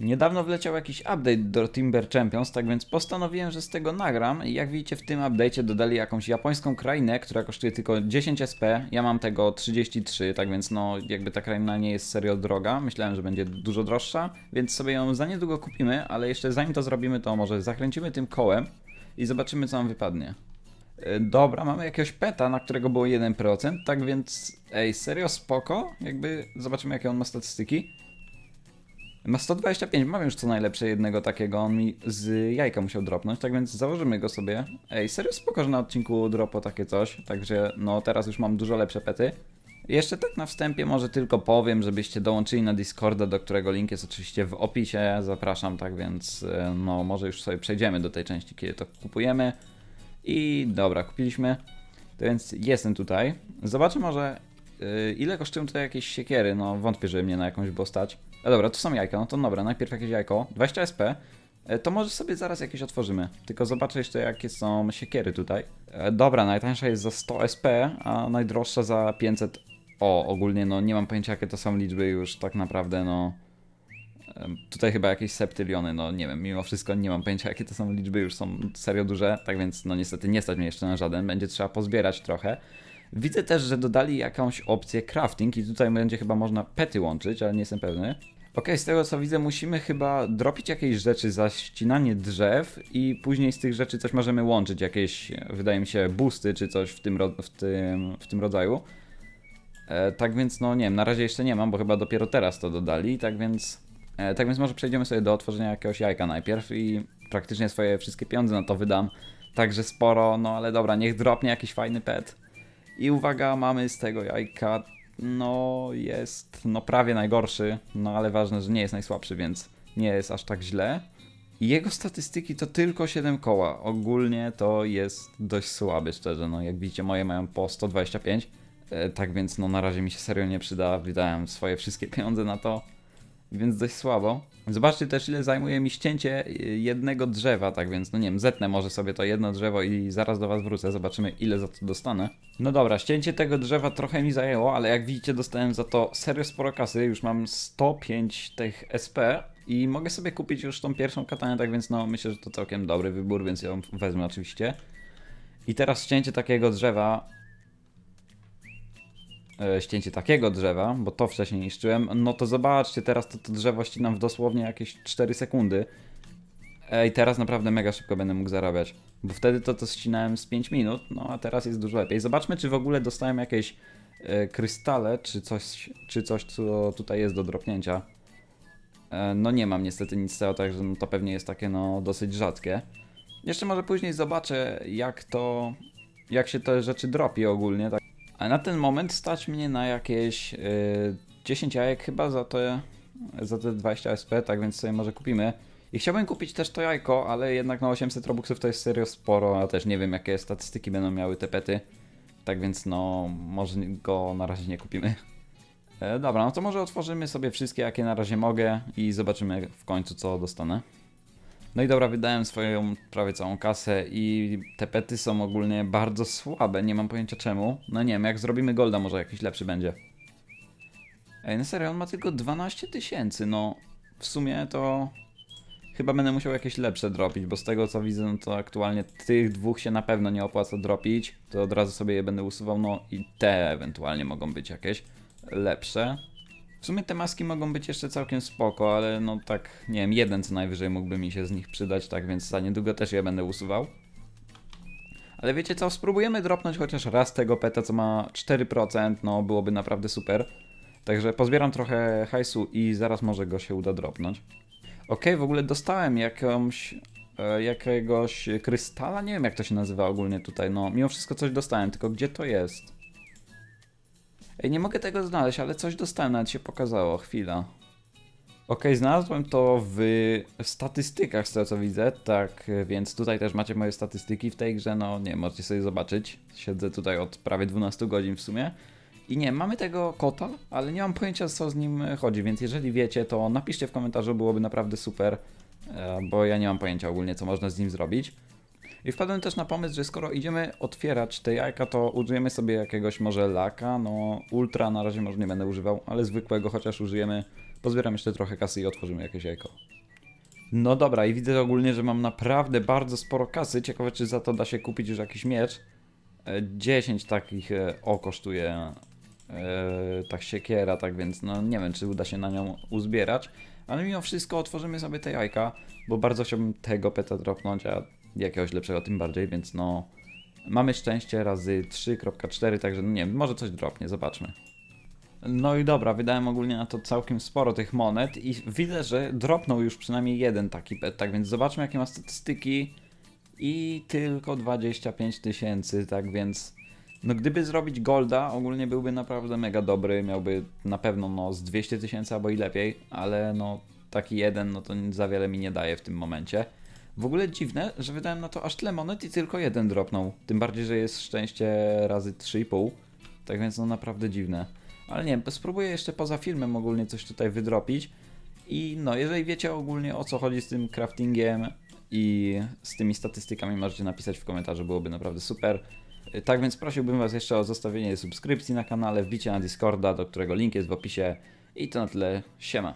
Niedawno wleciał jakiś update do Timber Champions, tak więc postanowiłem, że z tego nagram i jak widzicie w tym update'cie dodali jakąś japońską krainę, która kosztuje tylko 10 SP, ja mam tego 33, tak więc no jakby ta kraina nie jest serio droga, myślałem, że będzie dużo droższa, więc sobie ją za niedługo kupimy, ale jeszcze zanim to zrobimy, to może zakręcimy tym kołem i zobaczymy co nam wypadnie. E, Dobra, mamy jakiegoś peta, na którego było 1%, tak więc ej, serio spoko, jakby zobaczymy jakie on ma statystyki. Ma 125, mam już co najlepsze jednego takiego, on mi z jajka musiał dropnąć, tak więc założymy go sobie. Ej, serio spoko, że na odcinku dropo takie coś, także no teraz już mam dużo lepsze pety. Jeszcze tak na wstępie może tylko powiem, żebyście dołączyli na Discorda, do którego link jest oczywiście w opisie, zapraszam, tak więc e, no może już sobie przejdziemy do tej części, kiedy to kupujemy. I dobra, kupiliśmy, to więc jestem tutaj. Zobaczę może ile kosztują tutaj jakieś siekiery? No wątpię, żeby mnie na jakąś było stać. E, dobra, tu są jajka, no to dobra, najpierw jakieś jajko. 20 SP. E, to może sobie zaraz jakieś otworzymy. Tylko zobaczę jeszcze jakie są siekiery tutaj. E, dobra, najtańsza jest za 100 SP, a najdroższa za 500. O, ogólnie no nie mam pojęcia jakie to są liczby już tak naprawdę, no... Tutaj chyba jakieś septyliony, no nie wiem, mimo wszystko nie mam pojęcia jakie to są liczby, już są serio duże, tak więc no niestety nie stać mnie jeszcze na żaden, będzie trzeba pozbierać trochę. Widzę też, że dodali jakąś opcję crafting i tutaj będzie chyba można pety łączyć, ale nie jestem pewny. Okej, z tego co widzę musimy chyba dropić jakieś rzeczy za ścinanie drzew i później z tych rzeczy coś możemy łączyć, jakieś wydaje mi się boosty czy coś w tym, w tym, w tym rodzaju. E, tak więc no nie wiem, na razie jeszcze nie mam, bo chyba dopiero teraz to dodali, tak więc e, tak więc może przejdziemy sobie do otworzenia jakiegoś jajka najpierw i praktycznie swoje wszystkie pieniądze na to wydam. Także sporo, no ale dobra, niech dropnie jakiś fajny pet. I uwaga, mamy z tego jajka, no jest, no prawie najgorszy, no ale ważne, że nie jest najsłabszy, więc nie jest aż tak źle. Jego statystyki to tylko 7 koła, ogólnie to jest dość słaby, szczerze, no. Jak widzicie moje mają po 125, e, tak więc no na razie mi się serio nie przyda, wydałem swoje wszystkie pieniądze na to, więc dość słabo. Zobaczcie też ile zajmuje mi ścięcie y, jednego drzewa, tak więc no nie wiem, zetnę może sobie to jedno drzewo i zaraz do was wrócę, zobaczymy ile za to dostanę. No dobra, ścięcie tego drzewa trochę mi zajęło, ale jak widzicie dostałem za to serio sporo kasy, już mam 105 tych SP i mogę sobie kupić już tą pierwszą katanę, tak więc no myślę, że to całkiem dobry wybór, więc ją wezmę oczywiście. I teraz ścięcie takiego drzewa ścięcie takiego drzewa, bo to wcześniej niszczyłem, no to zobaczcie, teraz to, to drzewo ścinam w dosłownie jakieś 4 sekundy. Ej, teraz naprawdę mega szybko będę mógł zarabiać, bo wtedy to to ścinałem z 5 minut, no a teraz jest dużo lepiej. Zobaczmy, czy w ogóle dostałem jakieś e, krystale, czy coś, czy coś, co tutaj jest do dropnięcia. E, no nie mam niestety nic z tego, także no to pewnie jest takie no dosyć rzadkie. Jeszcze może później zobaczę, jak to, jak się te rzeczy dropi ogólnie, tak. A na ten moment stać mnie na jakieś y, 10 jajek chyba za te, za te 20 SP, tak więc sobie może kupimy. I chciałbym kupić też to jajko, ale jednak na 800 robuxów to jest serio sporo, a też nie wiem jakie statystyki będą miały te pety. Tak więc no, może go na razie nie kupimy. E, dobra, no to może otworzymy sobie wszystkie jakie na razie mogę i zobaczymy w końcu co dostanę. No i dobra, wydałem swoją prawie całą kasę i te pety są ogólnie bardzo słabe, nie mam pojęcia czemu. No nie wiem, jak zrobimy golda może jakiś lepszy będzie. Ej, no serio, on ma tylko 12 tysięcy, no w sumie to chyba będę musiał jakieś lepsze dropić, bo z tego co widzę, no to aktualnie tych dwóch się na pewno nie opłaca dropić, to od razu sobie je będę usuwał, no i te ewentualnie mogą być jakieś lepsze. W sumie te maski mogą być jeszcze całkiem spoko, ale no tak, nie wiem, jeden co najwyżej mógłby mi się z nich przydać, tak więc za niedługo też je będę usuwał. Ale wiecie co, spróbujemy dropnąć chociaż raz tego peta, co ma 4%, no byłoby naprawdę super. Także pozbieram trochę hajsu i zaraz może go się uda dropnąć. Okej, w ogóle dostałem jakąś, e, jakiegoś krystala, nie wiem jak to się nazywa ogólnie tutaj, no mimo wszystko coś dostałem, tylko gdzie to jest? Nie mogę tego znaleźć, ale coś dostałem, nawet się pokazało, chwila. Okej, znalazłem to w statystykach z tego co widzę, tak więc tutaj też macie moje statystyki w tej grze, no nie, możecie sobie zobaczyć. Siedzę tutaj od prawie 12 godzin w sumie. I nie, mamy tego kota, ale nie mam pojęcia co z nim chodzi, więc jeżeli wiecie, to napiszcie w komentarzu, byłoby naprawdę super, e, bo ja nie mam pojęcia ogólnie co można z nim zrobić. I wpadłem też na pomysł, że skoro idziemy otwierać te jajka, to użyjemy sobie jakiegoś może laka, no ultra na razie może nie będę używał, ale zwykłego chociaż użyjemy Pozbieram jeszcze trochę kasy i otworzymy jakieś jajko. No dobra, i widzę ogólnie, że mam naprawdę bardzo sporo kasy. Ciekawe, czy za to da się kupić już jakiś miecz. E, 10 takich e, o kosztuje e, tak siekiera, tak więc no nie wiem, czy uda się na nią uzbierać. Ale mimo wszystko otworzymy sobie te jajka, bo bardzo chciałbym tego peta dropnąć, a jakiegoś lepszego tym bardziej, więc no mamy szczęście razy 3.4, także no nie wiem, może coś dropnie, zobaczmy. No i dobra, wydałem ogólnie na to całkiem sporo tych monet i widzę, że dropnął już przynajmniej jeden taki pet, tak więc zobaczmy jakie ma statystyki i tylko 25 tysięcy, tak więc no gdyby zrobić golda, ogólnie byłby naprawdę mega dobry, miałby na pewno no z 200 tysięcy albo i lepiej, ale no taki jeden no to za wiele mi nie daje w tym momencie. W ogóle dziwne, że wydałem na to aż tyle monet i tylko jeden dropnął, tym bardziej, że jest szczęście razy 3,5, tak więc no naprawdę dziwne. Ale nie, spróbuję jeszcze poza filmem ogólnie coś tutaj wydropić. I no, jeżeli wiecie ogólnie o co chodzi z tym craftingiem i z tymi statystykami, możecie napisać w komentarzu, byłoby naprawdę super. Tak więc prosiłbym Was jeszcze o zostawienie subskrypcji na kanale, wbicie na Discorda, do którego link jest w opisie. I to na tyle. Siema.